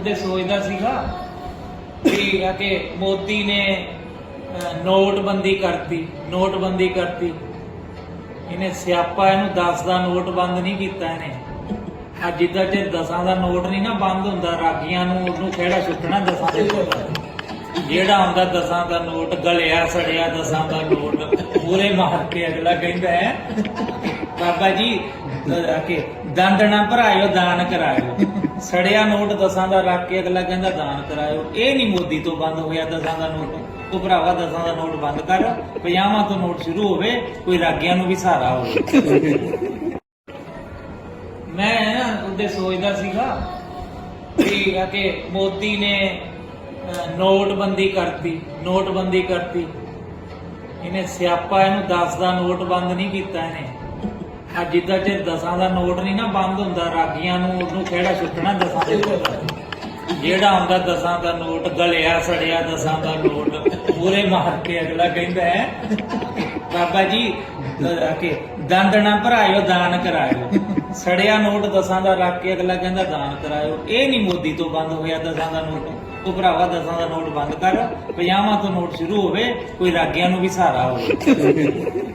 ਉਹਦੇ ਸੋਚਦਾ ਸੀਗਾ ਕਿ ਆ ਕਿ ਮੋਦੀ ਨੇ ਨੋਟਬੰਦੀ ਕਰਤੀ ਨੋਟਬੰਦੀ ਕਰਤੀ। ਇਹਨੇ ਸਿਆਪਾ ਇਹਨੂੰ 10 ਦਾ ਨੋਟ ਬੰਦ ਨਹੀਂ ਕੀਤਾ ਇਹਨੇ। ਅੱਜ ਜਿੱਦਾਂ ਚਿਰ ਦਸਾਂ ਦਾ ਨੋਟ ਨਹੀਂ ਨਾ ਬੰਦ ਹੁੰਦਾ, ਰਾਗੀਆਂ ਨੂੰ ਉਹਨੂੰ ਕਿਹੜਾ ਛੁੱਟਣਾ ਦਸਾਂ ਦੇ। ਜਿਹੜਾ ਆਉਂਦਾ ਦਸਾਂ ਦਾ ਨੋਟ ਗਲਿਆ ਸੜਿਆ ਦਸਾਂ ਦਾ ਨੋਟ ਪੂਰੇ ਮਾਰ ਕੇ ਅਗਲਾ ਕਹਿੰਦਾ ਹੈ ਬਾਬਾ ਜੀ ਅਹ, ਦੰਦ ਨਾ ਭਰਾਇਓ ਦਾਨ ਕਰਾਇਓ। ਸੜਿਆ ਨੋਟ ਦਸਾਂ ਦਾ ਰੱਖ ਕੇ ਅਗਲਾ ਕਹਿੰਦਾ ਦਾਨ ਕਰਾਇਓ। ਇਹ ਨਹੀਂ ਮੋਦੀ ਤੋਂ ਬੰਦ ਹੋਇਆ ਦਸਾਂ ਦਾ ਨੋਟ। ਉਹ ਭਰਾਵਾ ਦਸਾਂ ਦਾ ਨੋਟ ਬੰਦ ਕਰ। 50 ਤੋਂ ਨੋਟ ਸ਼ੁਰੂ ਹੋਵੇ ਕੋਈ ਰਾਗੀਆਂ ਨੂੰ ਵੀ ਸਹਾਰਾ ਹੋਵੇ। ਮੈਂ ਉਹਦੇ ਸੋਚਦਾ ਸੀਗਾ ਕਿ ਆ ਮੋਦੀ ਨੇ ਨੋਟਬੰਦੀ ਕਰਤੀ ਨੋਟਬੰਦੀ ਕਰਤੀ। ਇਹਨੇ ਸਿਆਪਾ ਇਹਨੂੰ 10 ਦਾ ਨੋਟ ਬੰਦ ਨਹੀਂ ਕੀਤਾ ਇਹਨੇ। ਆ ਜਿੱਦਾਂ ਚਿਰ ਦਸਾਂ ਦਾ ਨੋਟ ਨਹੀਂ ਨਾ ਬੰਦ ਹੁੰਦਾ ਰਾਗੀਆਂ ਨੂੰ ਉਹਨੂੰ ਕਿਹੜਾ ਛੁੱਟਣਾ ਦਸਾਂ ਦੇ ਜਿਹੜਾ ਆਉਂਦਾ ਦਸਾਂ ਦਾ ਨੋਟ ਗਲਿਆ ਸੜਿਆ ਦਸਾਂ ਦਾ ਨੋਟ ਪੂਰੇ ਮਾਰ ਕੇ ਅਗਲਾ ਕਹਿੰਦਾ ਹੈ ਬਾਬਾ ਜੀ ਅਹ, ਕਿ ਦੰਦ ਭਰਾਇਓ ਦਾਨ ਕਰਾਇਓ। ਸੜਿਆ ਨੋਟ ਦਸਾਂ ਦਾ ਰੱਖ ਕੇ ਅਗਲਾ ਕਹਿੰਦਾ ਦਾਨ ਕਰਾਇਓ। ਇਹ ਨਹੀਂ ਮੋਦੀ ਤੋਂ ਬੰਦ ਹੋਇਆ ਦਸਾਂ ਦਾ ਨੋਟ। ਉਹ ਭਰਾਵਾ ਦਸਾਂ ਦਾ ਨੋਟ ਬੰਦ ਕਰ 50 ਤੋਂ ਨੋਟ ਸ਼ੁਰੂ ਹੋਵੇ, ਕੋਈ ਰਾਗਿਆਂ ਨੂੰ ਵੀ ਸਹਾਰਾ ਹੋਵੇ।